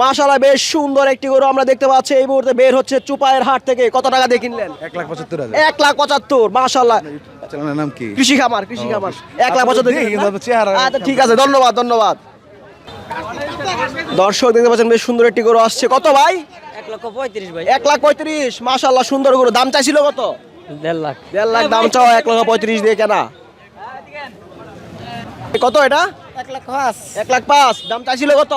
মাশাল্লাহ বেশ সুন্দর একটি গরু আমরা দেখতে পাচ্ছি। এই মুহূর্তে বের হচ্ছে চুপায়ের হাট থেকে। কত টাকা দিয়ে কিনলেন? এক লাখ পঁচাত্তর এক লাখ পঁচাত্তর মাশাল্লাহ চ্যানেলের নাম কি? কৃষি খামার কৃষি খামার। এক লাখ পঁচাত্তর আচ্ছা ঠিক আছে ধন্যবাদ ধন্যবাদ। দর্শক দেখতে পাচ্ছেন বেশ সুন্দর একটি গরু আসছে। কত ভাই? এক লক্ষ পঁয়ত্রিশ ভাই। এক লাখ পঁয়ত্রিশ সুন্দর গরু। দাম চাইছিল কত? দেড় লাখ। দেড় লাখ দাম চাও এক লক্ষ পঁয়ত্রিশ দিয়ে কেনা। কত এটা? এক লাখ পাঁচ। এক লাখ পাঁচ দাম চাইছিল কত?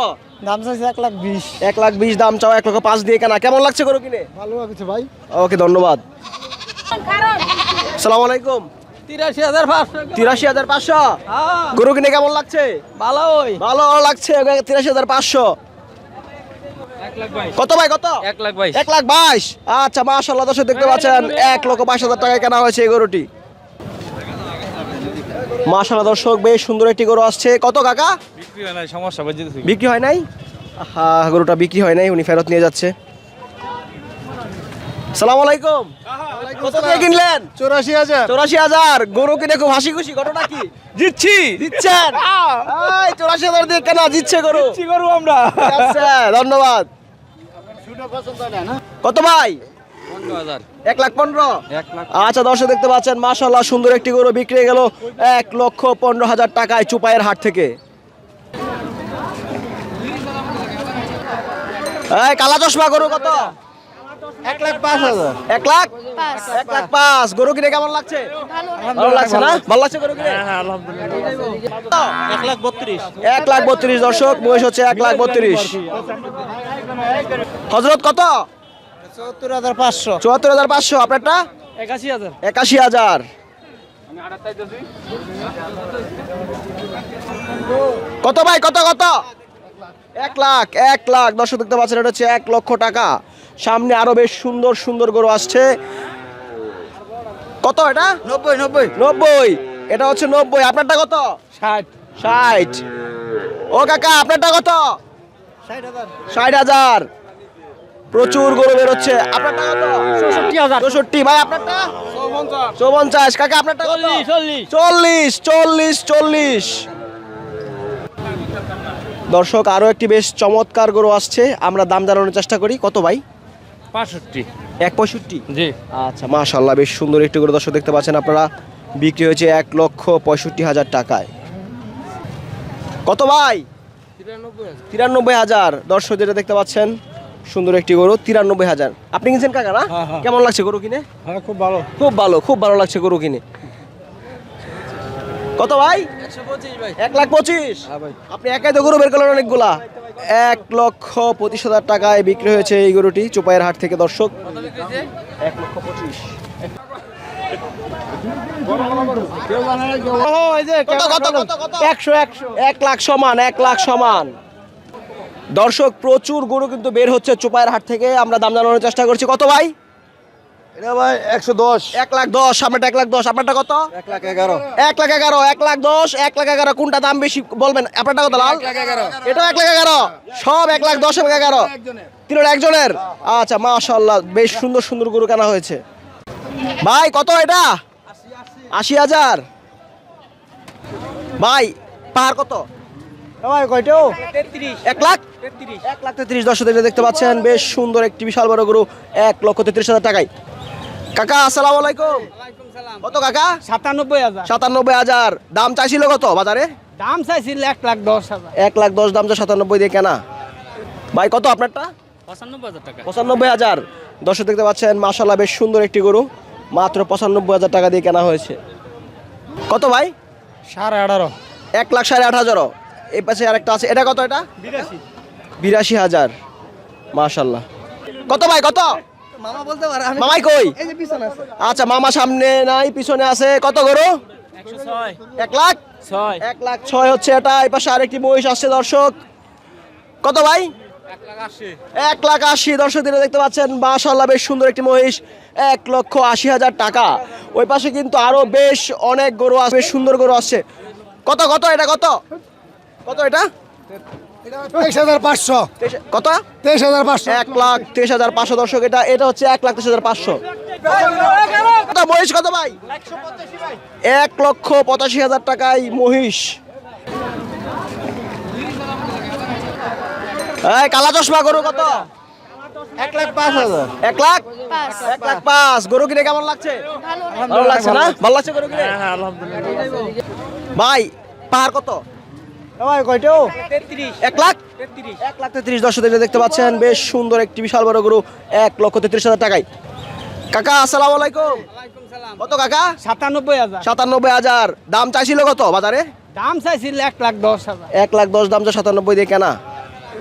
দাম চাইছে এক লাখ বিশ। এক লাখ বিশ দাম চাও এক লক্ষ পাঁচ দিয়ে কেনা। কেমন লাগছে গরু কিনে? ভালো লাগছে ভাই। ওকে ধন্যবাদ। সালাম আলাইকুম। তিরাশি হাজার পাঁচশো। তিরাশি হাজার পাঁচশো? গরু কিনে কেমন লাগছে? ভালো ভালো লাগছে তিরাশি হাজার পাঁচশো। কত ভাই কত? এক লাখ বাইশ। এক লাখ বাইশ। আচ্ছা দর্শক দেখতে পাচ্ছেন এক লক্ষ বাইশ হাজার টাকায় কেনা হয়েছে এই গরুটি। মাশাল্লাহ দর্শক বেশ সুন্দর একটি গরু আসছে। কত কাকা? বিক্রি হয় না সমস্যা বিক্রি হয় নাই? হ্যাঁ গরুটা বিক্রি হয় নাই উনি ফেরত নিয়ে যাচ্ছে। সালাম আলাইকুম। কত দিয়ে কিনলেন? চৌরাশি হাজার। চৌরাশি হাজার। গরু কিনে খুব হাসি খুশি ঘটনা কি? জিতছি চৌরাশি হাজার দিয়ে কেনা জিতছে গরু। আমরা। ধন্যবাদ। কত ভাই? এক লাখ পনেরো। আচ্ছা দর্শক দেখতে পাচ্ছেন মাশাল্লাহ সুন্দর একটি গরু বিক্রি গেল এক লক্ষ পনেরো হাজার টাকায় চুপায়ের হাট থেকে। এই কালা চশমা গরু কত? এক লাখ পাঁচ হাজার। এক লাখ? এক লাখ পাঁচ। গরু কিনে কেমন লাগছে? ভালো লাগছে না? ভালো লাগছে গরু কিনে? এক লাখ বত্রিশ। এক লাখ বত্রিশ। দর্শক বয়স হচ্ছে এক লাখ বত্রিশ। হজরত কত? চুয়াত্তর হাজার পাঁচশো। চুয়াত্তর হাজার পাঁচশো আপনারটা? একাশি হাজার। একাশি হাজার। কত ভাই কত কত? এক লাখ এক লাখ। দর্শক দেখতে পাচ্ছেন এটা হচ্ছে এক লক্ষ টাকা। সামনে আরও বেশ সুন্দর সুন্দর গরু আসছে। কত এটা? নব্বই নব্বই। নব্বই। এটা হচ্ছে নব্বই। আপনারটা কত? ষাট। ষাট। ও কাকা আপনারটা কত? ষাট হাজার। ষাট হাজার। প্রচুর গরু বেরোচ্ছে। আপনারটা কত? চৌষট্টি ভাই আপনারটা চৌপঞ্চাশ। কাকা আপনারটা কত? চল্লিশ চল্লিশ। চল্লিশ দর্শক আরও একটি বেশ চমৎকার গরু আসছে। আমরা দাম জানানোর চেষ্টা করি। কত ভাই? পাঁচষট্টি। এক পঁয়ষট্টি? জি। আচ্ছা মাশাল্লাহ বেশ সুন্দর একটি গরু। দর্শক দেখতে পাচ্ছেন আপনারা বিক্রি হয়েছে এক লক্ষ পঁয়ষট্টি হাজার টাকায়। কত ভাই? তিরানব্বই হাজার। দর্শক যেটা দেখতে পাচ্ছেন সুন্দর একটি গরু তিরানব্বই হাজার। আপনি কিনছেন কাকা না? হ্যাঁ, হ্যাঁ। কেমন লাগছে গরু কিনে? হ্যাঁ খুব ভালো। খুব ভালো খুব ভালো লাগছে গরু কিনে। কত ভাই? এক লাখ পঁচিশ। আপনি একাই তো গরু বের করলেন অনেকগুলা। এক লক্ষ পঁচিশ হাজার টাকায় বিক্রি হয়েছে এই গরুটি চোপাইয়ের হাট থেকে দর্শক। এক লক্ষ পঁচিশ। একশো একশো। এক লাখ সমান এক লাখ সমান। দর্শক প্রচুর গরু কিন্তু বের হচ্ছে চোপায়ের হাট থেকে আমরা দাম জানানোর চেষ্টা করছি কত ভাই এটা ভাই একশো দশ এক লাখ দশ আপনারটা এক লাখ দশ আপনারটা কত এক লাখ এগারো এক লাখ এগারো এক লাখ দশ এক লাখ এগারো কোনটা দাম বেশি বলবেন আপনারটা কত লাল এটাও এক লাখ এগারো সব এক লাখ দশ এবং এগারো একজনের আচ্ছা মাশাল্লাহ বেশ সুন্দর সুন্দর গরু কেনা হয়েছে ভাই কত এটা আশি হাজার ভাই পাহাড় কত এক লাখ? এক লাখ তেত্রিশ দশ হাজার দেখতে পাচ্ছেন বেশ সুন্দর একটি বিশাল বড় গরু এক লক্ষ তেত্রিশ হাজার টাকায়। কাকা আসসালামু আলাইকুম। কত কাকা? সাতানব্বই হাজার। সাতানব্বই হাজার। দাম চাইছিল কত বাজারে? দাম চাইছিল এক লাখ দশ হাজার। এক লাখ দশ দাম সাতানব্বই দিয়ে কেনা। ভাই কত আপনারটা? পঁচানব্বই হাজার টাকা। পঁচানব্বই হাজার। দর্শক দেখতে পাচ্ছেন বেশ সুন্দর একটি গরু মাত্র পঁচানব্বই হাজার টাকা দিয়ে কেনা হয়েছে। কত ভাই? সাড়ে আঠারো। এক লাখ সাড়ে আট হাজারও এই পাশে আরেকটা আছে। এটা কত এটা? বিরাশি। হাজার। মাশাল্লাহ কত ভাই কত? মামা বলতে পারে মামাই কই? এই যে পিছনে আছে। আচ্ছা মামা সামনে নাই পিছনে আছে। কত গরু? ছয়। এক লাখ? ছয়। এক লাখ ছয় হচ্ছে এটা। এই পাশে আরেকটি মহিষ আসছে দর্শক। কত ভাই? এক লাখ আশি। এক লাখ আশি। দর্শক দিনে দেখতে পাচ্ছেন মাশাল্লাহ বেশ সুন্দর একটি মহিষ। এক লক্ষ আশি হাজার টাকা। ওই পাশে কিন্তু আরও বেশ অনেক গরু আছে বেশ সুন্দর গরু আসছে। কত কত? এটা কত? কত এটা? তেইশ হাজার পাঁচশো। কত? তেইশ হাজার পাঁচশো। এক লাখ তেইশ হাজার পাঁচশো দর্শক এটা এটা হচ্ছে এক লাখ তেইশ হাজার পাঁচশো। কত মহিষ কত ভাই? এক লক্ষ পঁচাশি হাজার টাকায় মহিষ। এই কালা চশমা গরু কত? এক লাখ পাঁচ হাজার। এক লাখ? এক লাখ পাঁচ। গরু কিনে কেমন লাগছে? ভালো লাগছে না? ভালো লাগছে গরু কিনে? ভাই পাহাড় কত? এক লাখ? এক লাখ তেত্রিশ দশ দেখতে পাচ্ছেন বেশ সুন্দর একটি বিশাল বড় গরু এক লক্ষ তেত্রিশ হাজার টাকায়। কাকা আসসালামু আলাইকুম। কত কাকা? সাতানব্বই হাজার। সাতানব্বই হাজার। দাম চাইছিল কত বাজারে? দাম চাইছিল এক লাখ দশ হাজার। এক লাখ দশ দাম সাতানব্বই দিয়ে কেনা।